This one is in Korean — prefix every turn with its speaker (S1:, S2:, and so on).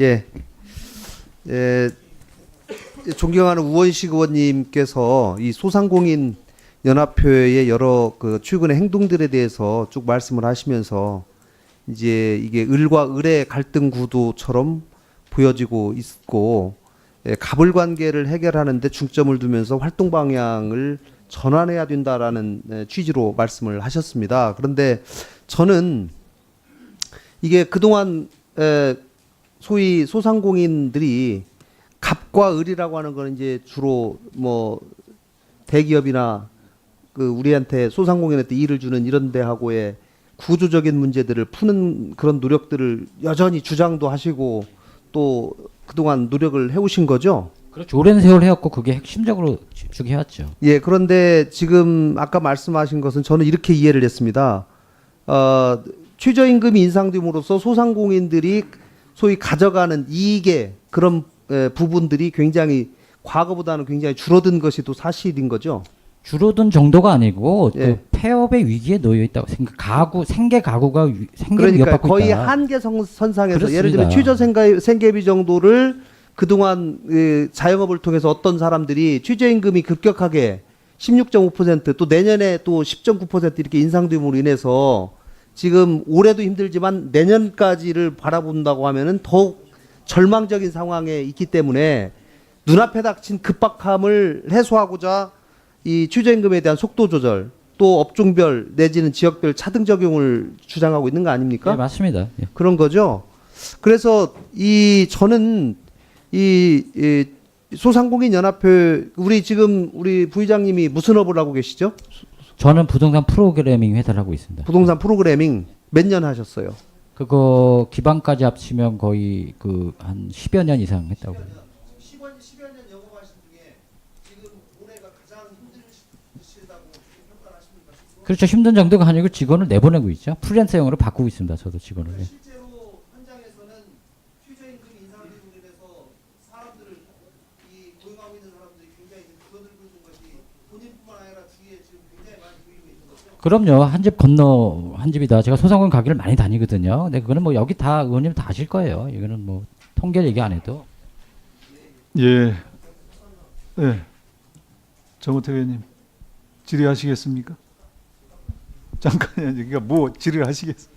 S1: 예. 예. 존경하는 우원식 의원님께서 이 소상공인 연합회의 여러 그 최근의 행동들에 대해서 쭉 말씀을 하시면서 이제 이게 을과 을의 갈등 구도처럼 보여지고 있고 예, 갑을 관계를 해결하는데 중점을 두면서 활동 방향을 전환해야 된다라는 예, 취지로 말씀을 하셨습니다. 그런데 저는 이게 그동안 에, 소위 소상공인들이 갑과 을이라고 하는 거는 이제 주로 뭐 대기업이나 그 우리한테 소상공인한테 일을 주는 이런 데하고의 구조적인 문제들을 푸는 그런 노력들을 여전히 주장도 하시고 또 그동안 노력을 해오신 거죠.
S2: 그렇죠. 오랜 세월 해왔고 그게 핵심적으로 주- 쭉 해왔죠.
S1: 예, 그런데 지금 아까 말씀하신 것은 저는 이렇게 이해를 했습니다. 어, 최저임금이 인상됨으로써 소상공인들이 소위 가져가는 이익의 그런 에, 부분들이 굉장히 과거보다는 굉장히 줄어든 것이 또 사실인 거죠.
S2: 줄어든 정도가 아니고 또
S1: 예.
S2: 폐업의 위기에 놓여 있다고 생각. 가구 생계 가구가 위- 생계를
S1: 그러니까 거의. 한계 선- 선상에서 예를
S2: 그렇습니다.
S1: 들면 최저 생계, 생계비 정도를 그동안 그 자영업을 통해서 어떤 사람들이 최저임금이 급격하게 16.5%또 내년에 또 10.9% 이렇게 인상됨으로 인해서 지금 올해도 힘들지만 내년까지를 바라본다고 하면은 더욱 절망적인 상황에 있기 때문에 눈앞에 닥친 급박함을 해소하고자 이 최저임금에 대한 속도 조절 또 업종별 내지는 지역별 차등 적용을 주장하고 있는 거 아닙니까?
S2: 예, 맞습니다. 예.
S1: 그런 거죠. 그래서 이 저는 이, 이 소상공인 연합회 우리 지금 우리 부의장님이 무슨 업을 하고 계시죠?
S2: 저는 부동산 프로그래밍 회사를 하고 있습니다.
S1: 부동산 프로그래밍 몇 년 하셨어요?
S2: 그거 기반까지 합치면 거의 그 한 10여 년 이상 했다고.
S1: 10여, 10여 년 영업하신 중에 지금 올해가 가장 힘드시다고 평가를 하십니까?
S2: 그렇죠. 힘든 정도가 아니고 직원을 내보내고 있죠. 프리랜서형으로 바꾸고 있습니다. 저도 직원을. 예.
S1: 실제로 현장에서는 최저임금 인상으로 인해서 사람들을 이 고용하고 있는 사람들이 굉장히 줄어들고 있는 것이 본인뿐만 아니라 주위에 지금 굉장히 많이 보이고 있는 거죠.
S2: 그럼요. 한 집 건너 한 집이다. 제가 소상공인 가게를 많이 다니거든요. 근데 그거는 뭐 여기 다 의원님 다 아실 거예요. 이거는 뭐 통계 얘기 안 해도.
S3: 예. 네. 정호태 의원님 질의하시겠습니까? 잠깐요. 그러니까 뭐 질의하시겠습니까?